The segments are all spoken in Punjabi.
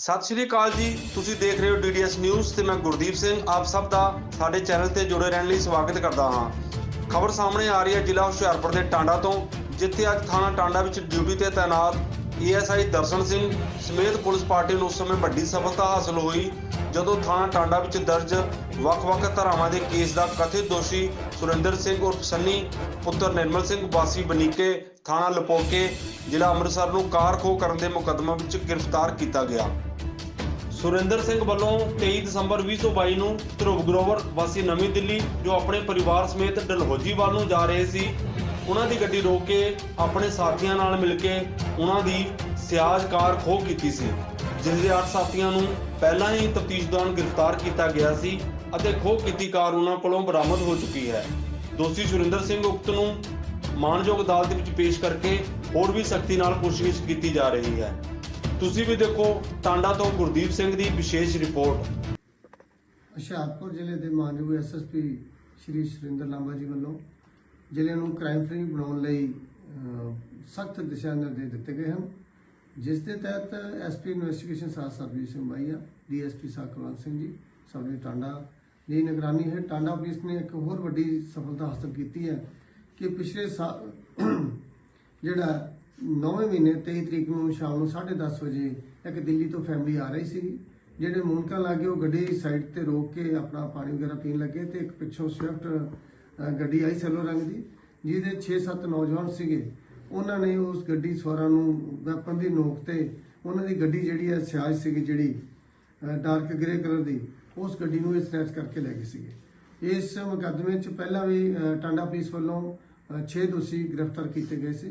ਸਤਿ ਸ਼੍ਰੀ ਅਕਾਲ ਜੀ। ਤੁਸੀਂ ਦੇਖ ਰਹੇ ਹੋ ਡੀਡੀਐਸ ਨਿਊਜ਼ ਤੇ ਮੈਂ ਗੁਰਦੀਪ ਸਿੰਘ। ਆਪ ਸਭ ਦਾ ਸਾਡੇ ਚੈਨਲ ਤੇ ਜੁੜੇ ਰਹਿਣ ਲਈ ਸਵਾਗਤ ਕਰਦਾ ਹਾਂ। ਖਬਰ ਸਾਹਮਣੇ ਆ ਰਹੀ ਹੈ ਜ਼ਿਲ੍ਹਾ ਹੁਸ਼ਿਆਰਪੁਰ ਦੇ ਟਾਂਡਾ ਤੋਂ, ਜਿੱਥੇ ਅੱਜ ਥਾਣਾ ਟਾਂਡਾ ਵਿੱਚ ਡਿਊਟੀ ਤੇ ਤਾਇਨਾਤ ਏਐਸਆਈ ਦਰਸ਼ਨ ਸਿੰਘ ਸਮੇਤ ਪੁਲਿਸ ਪਾਰਟੀ ਨੂੰ ਉਸ ਸਮੇਂ ਵੱਡੀ ਸਫਲਤਾ ਹਾਸਲ ਹੋਈ, ਜਦੋਂ ਥਾਣਾ ਟਾਂਡਾ ਵਿੱਚ ਦਰਜ ਵੱਖ-ਵੱਖ ਧਾਰਾਵਾਂ ਦੇ ਕੇਸ ਦਾ ਕਥਿਤ ਦੋਸ਼ੀ ਸੁਰਿੰਦਰ ਸਿੰਘ ਉਰਫ ਸੰਨੀ, ਪੁੱਤਰ ਨਿਰਮਲ ਸਿੰਘ, ਵਾਸੀ ਬਨੀਕੇ, ਥਾਣਾ ਲਪੋਕੇ, ਜ਼ਿਲ੍ਹਾ ਅੰਮ੍ਰਿਤਸਰ ਨੂੰ ਕਾਰ ਖੋਹ ਕਰਨ ਦੇ ਮੁਕੱਦਮਾ ਵਿੱਚ ਗ੍ਰਿਫਤਾਰ ਕੀਤਾ ਗਿਆ। ਸੁਰਿੰਦਰ ਸਿੰਘ ਵੱਲੋਂ 23 ਦਸੰਬਰ 2022 ਨੂੰ ਧਰੁਵ ਗਰੋਵਰ ਵਾਸੀ ਨਵੀਂ ਦਿੱਲੀ, ਜੋ ਆਪਣੇ ਪਰਿਵਾਰ ਸਮੇਤ ਡਲਹੌਜੀ ਵੱਲ ਨੂੰ ਜਾ ਰਹੇ ਸੀ, ਉਹਨਾਂ ਦੀ ਗੱਡੀ ਰੋਕ ਕੇ ਆਪਣੇ ਸਾਥੀਆਂ ਨਾਲ ਮਿਲ ਕੇ ਉਹਨਾਂ ਦੀ ਸਿਆਜ ਕਾਰ ਖੋਹ ਕੀਤੀ ਸੀ, ਜਿਸ ਦੇ 8 ਸਾਥੀਆਂ ਨੂੰ ਪਹਿਲਾਂ ਹੀ ਤਫਤੀਸ਼ ਦੌਰਾਨ ਗ੍ਰਿਫਤਾਰ ਕੀਤਾ ਗਿਆ ਸੀ ਅਤੇ ਖੋਹ ਕੀਤੀ ਕਾਰ ਉਹਨਾਂ ਕੋਲੋਂ ਬਰਾਮਦ ਹੋ ਚੁੱਕੀ ਹੈ। ਦੋਸ਼ੀ ਸੁਰਿੰਦਰ ਸਿੰਘ ਉਕਤ ਨੂੰ ਮਾਨਯੋਗ ਅਦਾਲਤ ਵਿੱਚ ਪੇਸ਼ ਕਰਕੇ ਹੋਰ ਵੀ ਸਖਤੀ ਨਾਲ ਪੁੱਛਗਿੱਛ ਕੀਤੀ ਜਾ ਰਹੀ ਹੈ। ਤੁਸੀਂ ਵੀ ਦੇਖੋ ਟਾਂਡਾ ਤੋਂ ਗੁਰਦੀਪ ਸਿੰਘ ਦੀ ਵਿਸ਼ੇਸ਼ ਰਿਪੋਰਟ। ਹੁਸ਼ਿਆਰਪੁਰ ਜ਼ਿਲ੍ਹੇ ਦੇ ਮਾਨਯੋਗ ਐਸਐਸਪੀ ਸ਼੍ਰੀ ਸੁਰਿੰਦਰ ਲਾਂਬਾ ਜੀ ਵੱਲੋਂ ਜ਼ਿਲ੍ਹੇ ਨੂੰ ਕ੍ਰਾਈਮ ਫ੍ਰੀ ਬਣਾਉਣ ਲਈ ਸਖਤ ਦਿਸ਼ਾ ਨਿਰਦੇਸ਼ ਦਿੱਤੇ ਗਏ ਹਨ, ਜਿਸ ਦੇ ਤਹਿਤ ਐਸਪੀ ਇਨਵੈਸਟੀਗੇਸ਼ਨ ਸਾਰ ਸਰਵਿਸ ਸਿੰਘ ਬਾਈਆ ਡੀਐਸਪੀ ਸਾਕਰਵਾਲ ਸਿੰਘ ਜੀ ਸਬਜੀ ਟਾਂਡਾ ਦੀ ਨਿਗਰਾਨੀ ਹੈ ਟਾਂਡਾ ਪੁਲਿਸ ਨੇ ਇੱਕ ਹੋਰ ਵੱਡੀ ਸਫਲਤਾ ਹਾਸਲ ਕੀਤੀ ਹੈ ਕਿ ਪਿਛਲੇ ਸਾਲ ਜਿਹੜਾ 9ਵੇਂ ਮਹੀਨੇ 23 ਤਰੀਕ ਨੂੰ ਸ਼ਾਮ ਨੂੰ 10:30 ਵਜੇ ਇੱਕ ਦਿੱਲੀ ਤੋਂ ਫੈਮਿਲੀ ਆ ਰਹੀ ਸੀ ਜਿਹੜੇ ਮੁਨਕਾ ਲਾਗੇ ਉਹ ਗੱਡੀ ਸਾਈਡ ਤੇ ਰੋਕ ਕੇ ਆਪਣਾ ਪਾਣੀ ਵਗੈਰਾ ਪੀਣ ਲੱਗੇ ਤੇ ਇੱਕ ਪਿੱਛੋਂ ਸਵਿਫਟ ਗੱਡੀ ਆਈ ਸੈਲੋ ਰੰਗ ਦੀ, ਜਿਹਦੇ 6-7 ਨੌਜਵਾਨ ਸੀਗੇ। ਉਹਨਾਂ ਨੇ ਉਸ ਗੱਡੀ ਸਵਾਰਾਂ ਨੂੰ ਵੈਪਨ ਦੀ ਨੋਕ ਤੇ ਉਹਨਾਂ ਦੀ ਗੱਡੀ ਜਿਹੜੀ ਹੈ ਸਿਆਜ ਸੀਗੀ ਜਿਹੜੀ ਡਾਰਕ ਗ੍ਰੇ ਕਲਰ ਦੀ, ਉਸ ਗੱਡੀ ਨੂੰ ਇਹ ਸਨੈਚ ਕਰਕੇ ਲੈ ਗਏ ਸੀਗੇ। ਇਸ ਮੁਕੱਦਮੇ 'ਚ ਪਹਿਲਾਂ ਵੀ ਟਾਂਡਾ ਪੁਲਿਸ ਵੱਲੋਂ 6 ਦੋਸ਼ੀ ਗ੍ਰਿਫਤਾਰ ਕੀਤੇ ਗਏ ਸੀ।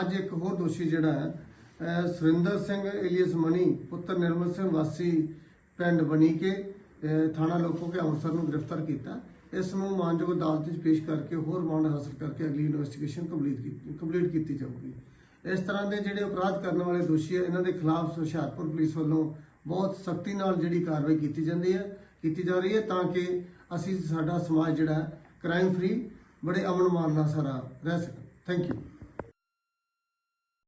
ਅੱਜ ਇੱਕ ਹੋਰ ਦੋਸ਼ੀ ਜਿਹੜਾ ਹੈ ਸੁਰਿੰਦਰ ਸਿੰਘ ਏਲੀਅਸ ਮਣੀ, ਪੁੱਤਰ ਨਿਰਮਲ ਸਿੰਘ ਵਾਸੀ, ਪਿੰਡ ਬਣੀ ਕੇ ਥਾਣਾ ਲੋਕੋ ਕੇ ਅੰਮ੍ਰਿਤਸਰ ਨੂੰ ਗ੍ਰਿਫਤਾਰ ਕੀਤਾ। ਇਸ ਨੂੰ ਮਾਨਯੋਗ ਅਦਾਲਤ ਵਿੱਚ ਪੇਸ਼ ਕਰਕੇ ਹੋਰ ਰਿਮਾਂਡ ਹਾਸਲ ਕਰਕੇ ਅਗਲੀ ਇਨਵੈਸਟੀਗੇਸ਼ਨ ਕੰਪਲੀਟ ਕੀਤੀ ਕੰਪਲੀਟ ਕੀਤੀ ਜਾਊਗੀ। ਇਸ ਤਰ੍ਹਾਂ ਦੇ ਜਿਹੜੇ ਅਪਰਾਧ ਕਰਨ ਵਾਲੇ ਦੋਸ਼ੀ ਹੈ, ਇਹਨਾਂ ਦੇ ਖਿਲਾਫ ਹੁਸ਼ਿਆਰਪੁਰ ਪੁਲਿਸ ਵੱਲੋਂ ਬਹੁਤ ਸਖਤੀ ਨਾਲ ਜਿਹੜੀ ਕਾਰਵਾਈ ਕੀਤੀ ਜਾਂਦੀ ਹੈ, ਕੀਤੀ ਜਾ ਰਹੀ ਹੈ ਤਾਂ ਕਿ ਅਸੀਂ ਸਾਡਾ ਸਮਾਜ ਜਿਹੜਾ ਕ੍ਰਾਈਮ ਫ੍ਰੀ ਬੜੇ ਅਮਨ ਮਾਨ ਨਾਲ ਸਾਰਾ ਰਹਿ ਸਕੇ ਥੈਂਕ ਯੂ